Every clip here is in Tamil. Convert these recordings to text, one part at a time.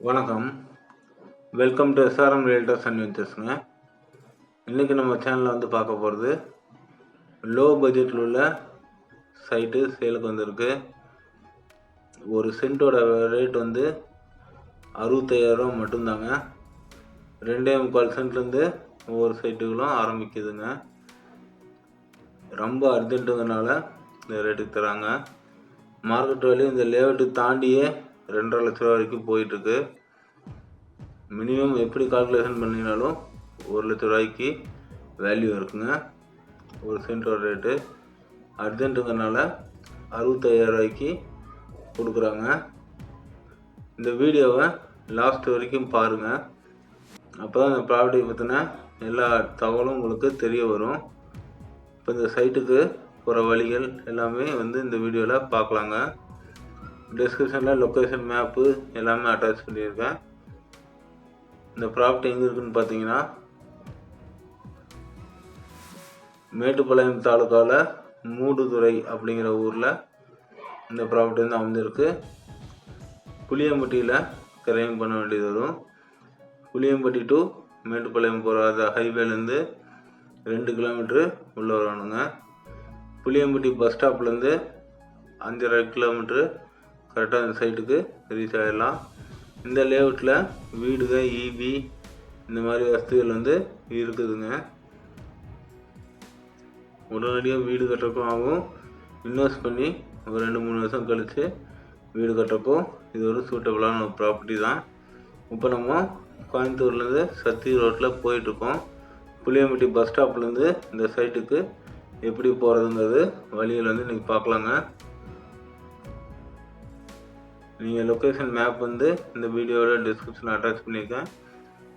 வணக்கம். Welcome to SRM realtors and வெஞ்சர்ஸுங்க இன்றைக்கி நம்ம சேனலில் வந்து பார்க்க போகிறது லோ பட்ஜெட்டில் உள்ள சைட்டு சேலுக்கு வந்திருக்கு. ஒரு சென்ட்டோட ரேட் வந்து அறுபத்தையாயிரம் மட்டும்தாங்க. ரெண்டே முக்கால் சென்ட்லேருந்து ஒவ்வொரு சைட்டுகளும் ஆரம்பிக்குதுங்க. ரொம்ப அர்ஜென்ட்டுங்கனால இந்த ரேட்டுக்கு தராங்க. மார்க்கெட் வேல்யூ இந்த லேஅவுட்டு தாண்டியே ரெண்டரை லட்ச ரூபா வரைக்கும் போயிட்டுருக்கு. மினிமம் எப்படி கால்குலேஷன் பண்ணினாலும் ஒரு லட்ச ரூபாய்க்கு வேல்யூ இருக்குங்க. ஒரு சென்டோட ரேட்டு அர்ஜென்ட்டுங்கிறனால அறுபத்தையாயிரம் ரூபாய்க்கு கொடுக்குறாங்க. இந்த வீடியோவை லாஸ்ட் வரைக்கும் பாருங்கள் அப்போ தான் இந்த ப்ராப்பர்ட்டி பற்றின எல்லா தகவலும் உங்களுக்கு தெரிய வரும். இப்போ இந்த சைட்டுக்கு போகிற வழிகள் எல்லாமே வந்து இந்த வீடியோவில் பார்க்கலாங்க. டிஸ்கிரிப்ஷனில் லொக்கேஷன் மேப்பு எல்லாமே அட்டாச் பண்ணியிருக்கேன். இந்த ப்ராப்பர்ட்டி எங்கே இருக்குன்னு பார்த்தீங்கன்னா மேட்டுப்பாளையம் தாலுக்காவில் மூடுதுறை அப்படிங்கிற ஊரில் இந்த ப்ராப்பர்ட்டி வந்து அமைஞ்சிருக்கு. புளியம்பட்டியில் கிரைம் பண்ண வேண்டியது வரும். புளியம்பட்டி டு மேட்டுப்பாளையம் போகிற அந்த ஹைவேலேருந்து ரெண்டு கிலோமீட்ரு உள்ளே வரணுங்க புளியம்பட்டி பஸ் ஸ்டாப்லேருந்து அஞ்சரை கிலோமீட்ரு கரெக்டாக இந்த சைட்டுக்கு ரீச் ஆகிடலாம் இந்த லேஅவுட்டில் வீடுங்க ஈபி இந்த மாதிரி வசதிகள் வந்து இருக்குதுங்க. உடனடியாக வீடு கட்டுறக்கும் ஆகும். இன்வெஸ்ட் பண்ணி ஒரு ரெண்டு மூணு வருஷம் கழித்து வீடு கட்டுறப்போ இது ஒரு சூட்டபுளான ஒரு ப்ராப்பர்ட்டி தான். இப்போ நம்ம கோயம்புத்தூர்லேருந்து சத்தி ரோட்டில் போயிட்டுருக்கோம். புளியம்பட்டி பஸ் ஸ்டாப்லேருந்து இந்த சைட்டுக்கு எப்படி போகிறதுங்கிறது வழியில் வந்து இன்றைக்கி பார்க்கலாங்க. நீங்கள் லொக்கேஷன் மேப் வந்து இந்த வீடியோவோட டிஸ்கிரிப்ஷனில் அட்டாச் பண்ணியிருக்கேன்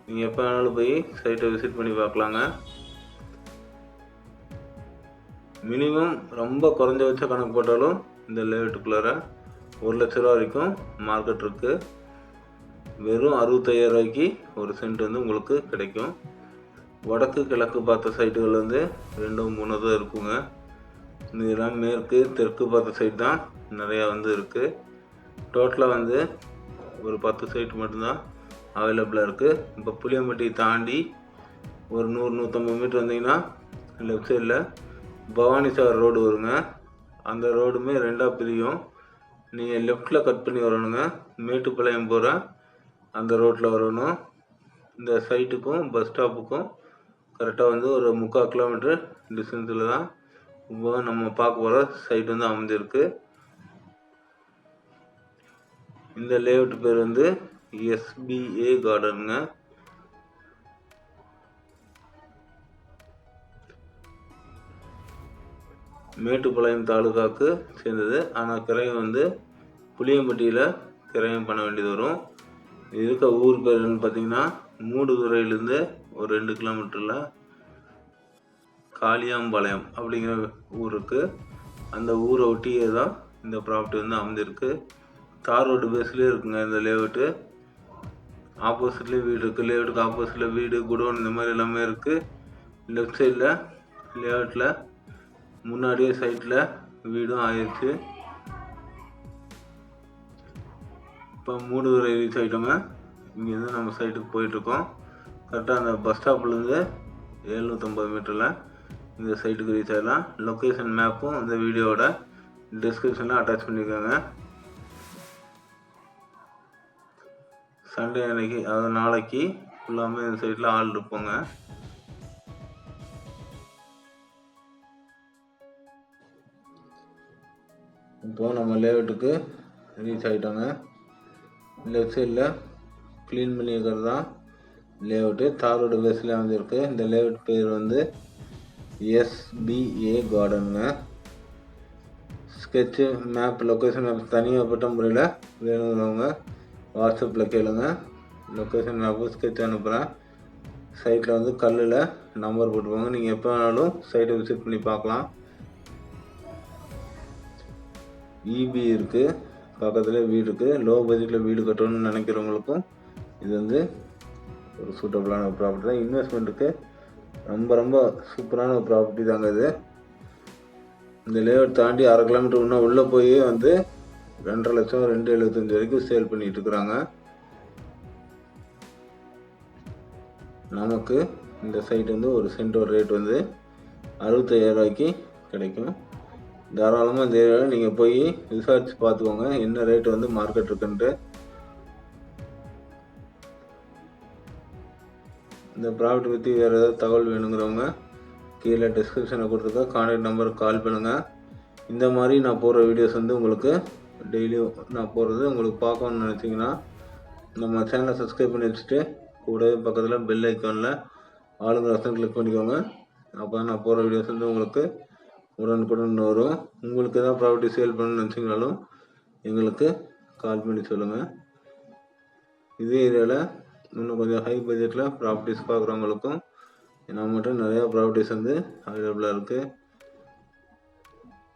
நீங்கள் எப்போ வேணாலும் போய் சைட்டை விசிட் பண்ணி பார்க்கலாங்க. மினிமம் ரொம்ப குறைஞ்சபட்ச கணக்கு போட்டாலும் இந்த லேஅவுட்டுக்குள்ளார ஒரு லட்ச ரூபா வரைக்கும் மார்க்கெட் இருக்குது வெறும் அறுபத்தையாயிரம் ரூபாய்க்கு ஒரு சென்ட் வந்து உங்களுக்கு கிடைக்கும். வடக்கு கிழக்கு பார்த்த சைட்டுகள் வந்து ரெண்டு மூணு தான் இருக்குங்க. இதெல்லாம் மேற்கு தெற்கு பார்த்த சைட் தான் நிறையா வந்து இருக்குது டோட்டலாக வந்து ஒரு பத்து சைட் மட்டும்தான் அவைலபிளாக இருக்குது இப்போ புளியம்பட்டியை தாண்டி ஒரு நூறு நூற்றம்பது மீட்ரு வந்தீங்கன்னா லெஃப்ட் சைடில் பவானி சாகர் ரோடு வருங்க. அந்த ரோடுமே ரெண்டாக பிரியும். நீங்கள் லெஃப்டில் கட் பண்ணி வரணுங்க. மேட்டுப்பாளையம் போகிற அந்த ரோட்டில் வரணும். இந்த சைட்டுக்கும் பஸ் ஸ்டாப்புக்கும் கரெக்டாக வந்து ஒரு முக்கால் கிலோமீட்டர் டிஸ்டன்ஸில் தான் நம்ம பார்க்க போகிற சைட் வந்து அமைஞ்சிருக்கு. இந்த லேஅவுட் பேர் வந்து எஸ்பிஏ கார்டனுங்க மேட்டுப்பாளையம் தாலுகாவுக்கு சேர்ந்தது. ஆனால் கிரையம் வந்து புளியம்பட்டியில் கிரையம் பண்ண வேண்டியது வரும். இருக்க ஊர் பேருன்னு பார்த்தீங்கன்னா மூடுதுறையிலேருந்து ஒரு ரெண்டு கிலோமீட்டரில் காளியாம்பாளையம் அப்படிங்கிற ஊருக்கு அந்த ஊரை ஒட்டியே தான் இந்த ப்ராப்பர்ட்டி வந்து அமைஞ்சிருக்கு. தார் ரோடு பேஸ்லேயே இருக்குங்க இந்த லேஅவுட்டு ஆப்போசிட்லேயே வீடு இருக்குது லேஅவுட்டுக்கு ஆப்போசிட்டில் வீடு குடோன் இந்த மாதிரி எல்லாமே இருக்குது லெஃப்ட் சைடில் லேஅவுட்டில் முன்னாடியே சைட்டில் வீடும் ஆயிடுச்சு இப்போ மூடுதுறை ரீச் ஆகிட்டோங்க இங்கேருந்து நம்ம சைட்டுக்கு போயிட்டுருக்கோம். கரெக்டாக அந்த பஸ் ஸ்டாப்லேருந்து எழுநூற்றம்பது மீட்டரில் இந்த சைட்டுக்கு ரீச் ஆகிடலாம் லொக்கேஷன் மேப்பும் இந்த வீடியோவோட டிஸ்கிரிப்ஷனில் அட்டாச் பண்ணியிருக்காங்க. சண்டே அன்னைக்கு அதாவது நாளைக்கு ஃபுல்லாமே இந்த சைட்டில் ஆள் இருப்போங்க. இப்போது நம்ம லேஅவுட்டுக்கு ரீச் ஆகிட்டோங்க லெஃப்ட் சைடில் க்ளீன் பண்ணி வைக்கிறது தான் லேஅவுட்டு தார் ரோடு பேஸில் வந்துருக்கு இந்த லேஅவுட் பேர் வந்து எஸ்பிஏ கார்டனுங்க ஸ்கெட்சு மேப் லொக்கேஷன் மேப் தனியாகப்பட்ட முறையில் வேணுங்கிறவங்க வாட்ஸ்அப்பில் கேளுங்க. லொக்கேஷன் நான் ஸ்கெட்ச் அனுப்புகிறேன் சைட்டில் வந்து கல்லில் நம்பர் போட்டுருவாங்க நீங்கள் எப்போ வேணாலும் சைட்டை விசிட் பண்ணி பார்க்கலாம். இபி இருக்குது பக்கத்தில் வீடு இருக்குது லோ பட்ஜெட்டில் வீடு கட்டணும்னு நினைக்கிறவங்களுக்கும் இது வந்து ஒரு சூட்டபுளான ஒரு ப்ராப்பர்ட்டி தான். இன்வெஸ்ட்மெண்ட்டுக்கு ரொம்ப ரொம்ப சூப்பரான ஒரு ப்ராப்பர்ட்டி தாங்க இது. இந்த லேஅவுட் தாண்டி அரை கிலோமீட்டர் இன்னும் உள்ளே போய் வந்து ரெண்டரை லட்சம் ரெண்டு எழுபத்தஞ்சி வரைக்கும் சேல் பண்ணிகிட்டு இருக்கிறாங்க. நமக்கு இந்த சைட் வந்து ஒரு சென்டோட ரேட் வந்து அறுபத்தையாயிரம் ரூபாய்க்கு கிடைக்கும். தாராளமாக இந்த ஏரியாவில் நீங்கள் போய் விசாரித்து பார்த்துக்கோங்க என்ன ரேட்டு வந்து மார்க்கெட் இருக்குன்ட்டு. இந்த ப்ராடக்ட் பற்றி வேறு ஏதாவது தகவல் வேணுங்கிறவங்க கீழே டிஸ்கிரிப்ஷனில் கொடுத்துருக்க கான்டாக்ட் நம்பருக்கு கால் பண்ணுங்கள் இந்த மாதிரி நான் போடுற வீடியோஸ் வந்து உங்களுக்கு டெய்லியும் நான் போடுறது உங்களுக்கு பார்க்கணும்னு நினச்சிங்கன்னா நம்ம சேனலை சப்ஸ்கிரைப் பண்ணி வச்சுட்டு கூடவே பக்கத்தில் பெல் ஐக்கானில் ஆளுங்க ரசம் கிளிக் பண்ணிக்கோங்க. அப்போ தான் நான் போடுற வீடியோஸ் வந்து உங்களுக்கு உடனுக்குடன் வரும். உங்களுக்கு எதாவது ப்ராப்பர்ட்டி சேல் பண்ணணும்னு நினச்சிங்கனாலும் எங்களுக்கு கால் பண்ணி சொல்லுங்கள் இதே ஏரியாவில் இன்னும் கொஞ்சம் ஹை பட்ஜெட்டில் ப்ராப்பர்ட்டிஸ் பார்க்குறவங்களுக்கும் நம்மகிட்ட நிறையா ப்ராப்பர்ட்டிஸ் வந்து அவைலபிளாக இருக்குது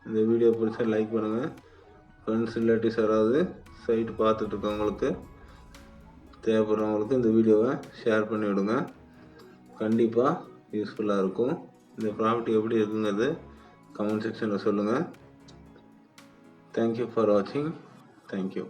இந்த வீடியோ பிடிச்சா லைக் பண்ணுங்கள் ஃப்ரெண்ட்ஸ் ரிலேட்டிவ்ஸ் யாராவது சைட் பார்த்துட்டு இருக்கவங்களுக்கு தேவைப்படுறவங்களுக்கு இந்த வீடியோவை ஷேர் பண்ணிவிடுங்க. கண்டிப்பாக யூஸ்ஃபுல்லாக இருக்கும். இந்த ப்ராப்பர்ட்டி எப்படி இருக்குங்கிறது கமெண்ட் செக்ஷனில் சொல்லுங்கள் தேங்க்யூ ஃபார் வாட்சிங் தேங்க்யூ